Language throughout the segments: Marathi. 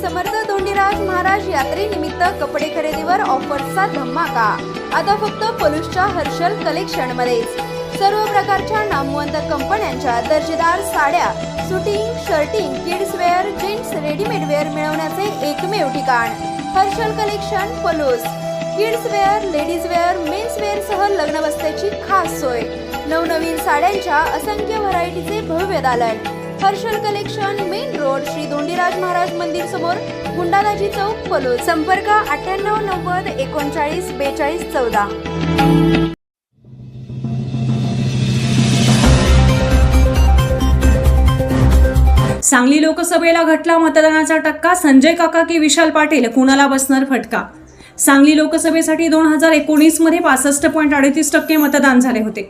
समर्थ धोंडीराज महाराज यात्रेनिमित्त कपडे खरेदीवर ऑफर्सचा धमाका. आता फक्त पलूसच्या हर्षल कलेक्शन मध्येच सर्व प्रकारच्या नामवंत कंपन्यांच्या दर्जेदार साड्या suiting shirting kids wear gents readymade wear मिळवण्याचे एकमेव ठिकाण. Harshal collection Palus. Kids wear ladies wear mens wear सह लग्न बसण्याची खास सोय. नवनवीन साड्यांच्या असंख्य व्हरायटीचे भव्य दालन. Harshal collection main road Shri Dondiraj Maharaj मंदिर समोर गुंडादाजी चौक पलो संपर्क अठ्ठ्याण्णव नव्वद एकोणचाळीस बेचाळीस चौदा. सांगली लोकसभेला घटला मतदानाचा टक्का संजय काका की विशाल पाटील कुणाला बसणार फटका? सांगली लोकसभेसाठी दोन हजार एकोणीसमध्ये पासष्ट पॉईंट अडतीस टक्के मतदान झाले होते.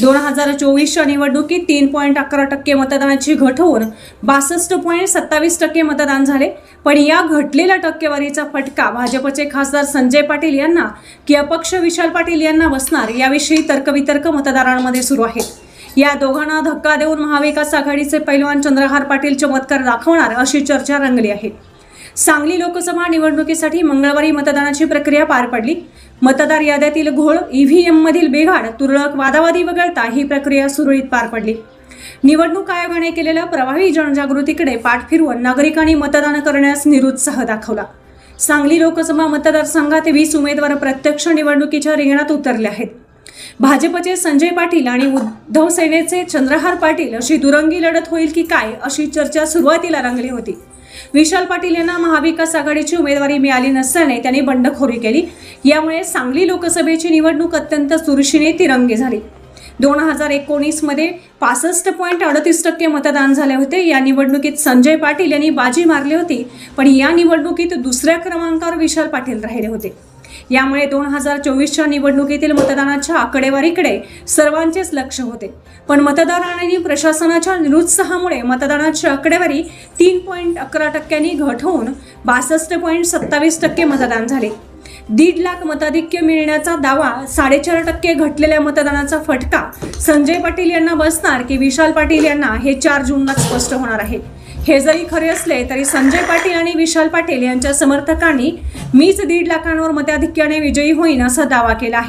दोन हजार चोवीसच्या निवडणुकीत तीन पॉईंट अकरा टक्के मतदानाची घट होऊन बासष्ट पॉईंट सत्तावीस टक्के मतदान झाले. पण या घटलेल्या टक्केवारीचा फटका भाजपचे खासदार संजय पाटील यांना की अपक्ष विशाल पाटील यांना बसणार याविषयी तर्कवितर्क मतदारांमध्ये सुरू आहेत या दोघांना धक्का देऊन महाविकास आघाडीचे पैलवान चंद्रहार पाटील चमत्कार दाखवणार अशी चर्चा रंगली आहे. सांगली लोकसभा निवडणुकीसाठी मंगळवारी मतदानाची प्रक्रिया पार पडली. मतदार याद्यातील घोळ ईव्हीएममधील बेघाड तुरळक वादावादी वगळता ही प्रक्रिया सुरळीत पार पडली. निवडणूक आयोगाने केलेल्या प्रभावी जनजागृतीकडे पाठ फिरवून नागरिकांनी मतदान करण्यास निरुत्साह दाखवला. सांगली लोकसभा मतदारसंघात वीस उमेदवार प्रत्यक्ष निवडणुकीच्या रिंगणात उतरले आहेत. भाजपचे संजय पाटील आणि उद्धव सेनेचे चंद्रहार पाटील अशी दुरंगी लढत होईल की काय अशी चर्चा सुरुवातीला रंगली होती. विशाल पाटील यांना महाविकास आघाडीची उमेदवारी मिळाली नसल्याने त्यांनी बंडखोरी केली. यामुळे सांगली लोकसभेची निवडणूक अत्यंत चुरशीने तिरंगी झाली. दोन हजार एकोणीसमध्ये पासष्ट पॉईंट अडतीस टक्के मतदान झाले होते. या निवडणुकीत संजय पाटील यांनी बाजी मारली होती. पण या निवडणुकीत दुसऱ्या क्रमांकावर विशाल पाटील राहिले होते. यामुळे दोन हजार चोवीसच्या निवडणुकीतील मतदानाच्या आकडेवारीकडे सर्वांचेच लक्ष होते. पण मतदार आणि प्रशासनाच्या निरुत्साहामुळे मतदानाची आकडेवारी तीन पॉईंट अकरा टक्क्यांनी घट होऊन बासष्ट पॉईंट सत्तावीस टक्के मतदान झाले. दीड लाख मताधिक्य मिळण्याचा दावा साडेचार टक्के घटलेल्या मतदानाचा फटका संजय पाटील यांना बसणार की विशाल पाटील यांना हे चार जूनला स्पष्ट होणार आहे. हे जरी खरे असले तरी संजय पाटील आणि विशाल पाटील यांच्या समर्थकांनी मीच दीड लाखांवर मताधिक्याने विजयी होईन असा दावा केला आहे.